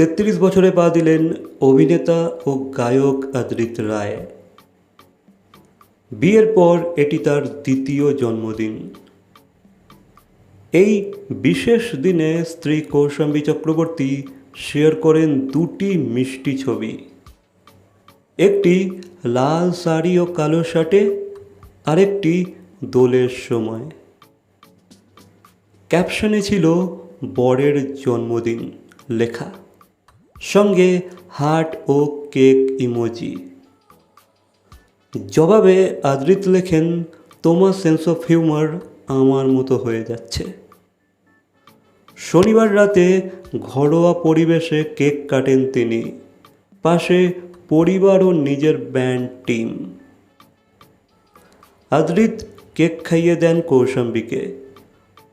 তেত্রিশ বছরে পা দিলেন অভিনেতা ও গায়ক অদ্রিত রায়। বিয়ের পর এটি তার দ্বিতীয় জন্মদিন। এই বিশেষ দিনে স্ত্রী কৌশাম্বী চক্রবর্তী শেয়ার করেন দুটি মিষ্টি ছবি। একটি লাল শাড়ি ও কালো শার্টে, আরেকটি দোলের সময়। ক্যাপশনে ছিল বরের জন্মদিন লেখা। সঙ্গে হার্ট ও কেক ইমোজি। জবাবে আদৃত লেখেন, তোমার সেন্স অফ হিউমার আমার মতো হয়ে যাচ্ছে। শনিবার রাতে ঘরোয়া পরিবেশে কেক কাটেন তিনি। পাশে পরিবার ও নিজের ব্যান্ড টিম আদৃত কেক খাইয়ে দেন কৌশাম্বীকে।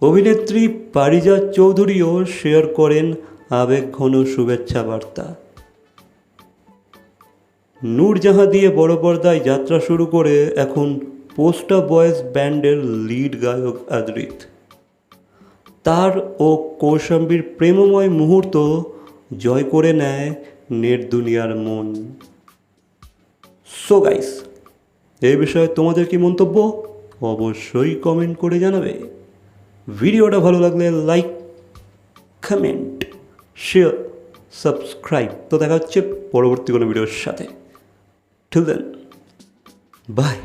অভিনেত্রী পারিজাত চৌধুরীও শেয়ার করেন আবেগঘন শুভেচ্ছা বার্তা। নূরজাহাঁ দিয়ে বড় পর্দায় যাত্রা শুরু করে এখন পোস্টা বয়েজ ব্যান্ডের লিড গায়ক আদৃত। তার ও কৌশাম্বীর প্রেমময় মুহূর্ত জয় করে নেয় নেট দুনিয়ার মন। সো গাইস এই বিষয়ে তোমাদের কি মন্তব্য? অবশ্যই কমেন্ট করে জানাবে। ভিডিওটা ভালো লাগলে লাইক কমেন্ট শেয়ার সাবস্ক্রাইব তো দেখা হচ্ছে পরবর্তী কোনো ভিডিওর সাথে। ঠিক দেন বাই